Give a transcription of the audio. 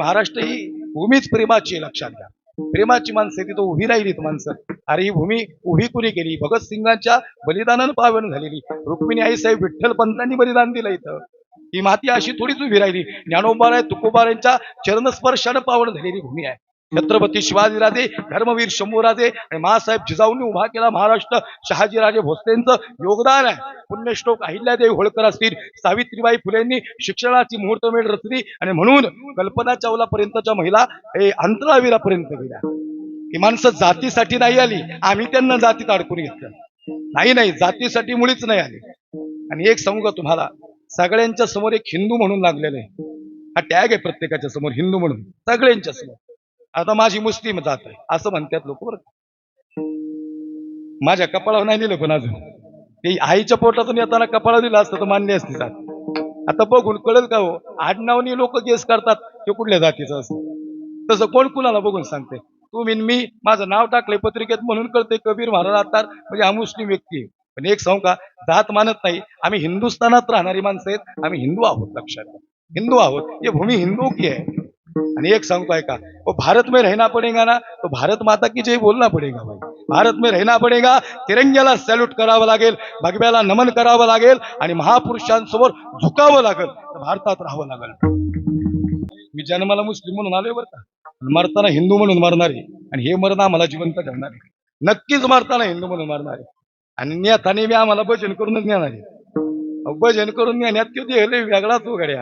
महाराष्ट्र ही भूमीच प्रेमाची लक्षात घ्या. प्रेमाची माणसं तिथं उभी राहिलीत माणसं. अरे ही भूमी उभी कुणी केली? भगतसिंगांच्या बलिदानानं पावन झालेली. रुक्मिणी आई साहेब विठ्ठल पंतांनी बलिदान दिलं इथं. ही माती अशी थोडीच उभी राहिली. ज्ञानोबाराय तुकोबारायांच्या चरणस्पर्शानं पावन झालेली भूमी आहे. छत्रपती शिवाजीराजे धर्मवीर शंभूराजे आणि मासाहेब जिजाऊंनी उभा केला महाराष्ट्र. शहाजीराजे भोसलेंचं योगदान आहे. पुण्यश्लोक अहिल्यादेवी होळकर असतील सावित्रीबाई फुलेंनी शिक्षणाची मुहूर्तमेढ रचली आणि म्हणून कल्पना चावला पर्यंतच्या महिला हे अंतरावीरापर्यंत गेल्या. ही माणसं जातीसाठी नाही आली आम्ही त्यांना जातीत अडकून घेतलं. नाही नाही जातीसाठी मुळीच नाही आली. आणि एक सांगू का तुम्हाला? सगळ्यांच्या समोर एक हिंदू म्हणून लागलेलं आहे. हा टॅग आहे प्रत्येकाच्या समोर हिंदू म्हणून. सगळ्यांच्या समोर. आता माझी मुस्लिम जात आहे. असं म्हणतात लोक बरं माझ्या कपाळावर नाही लिहिलं पण अजून. ते आईच्या पोटातून येताना कपाळा दिला असतं तर मान्य असते जात. आता बघून कळेल का हो? आडनावनी लोक केस करतात ते कुठल्या जातीचं असं तसं कोण कुणाला बघून सांगते? तुम्ही मी माझं नाव टाकलंय पत्रिकेत म्हणून कळते कबीर महाराज अत्तार म्हणजे हा मुस्लिम व्यक्ती आहे. पण एक सांगू का? जात मानत नाही. आम्ही हिंदुस्थानात राहणारी माणसं आहेत. आम्ही हिंदू आहोत लक्षात. हिंदू आहोत. हे भूमी हिंदू की आहे? आणि एक सांगतो का वो भारत में रहना पडेगा ना तो भारत माता की जय बोलना पडेगा भाई। भारत में रहना पडेगा तिरंग्याला सॅल्यूट करावं लागेल भगव्याला नमन करावं लागेल आणि महापुरुषांसमोर झुकावं लागेल भारतात राहावं लागेल. मी जन्माला मुस्लिम म्हणून आलोय बरं का? मरताना हिंदू म्हणून मरणार आहे. आणि हे मरण आम्हाला जिवंत ठेवणार आहे. नक्कीच मरताना हिंदू म्हणून मरणार आहे. आणि नेताने बी आम्हाला भजन करूनच नेणार आहे. भजन करून नेण्यात किती वेगळाच वगैरे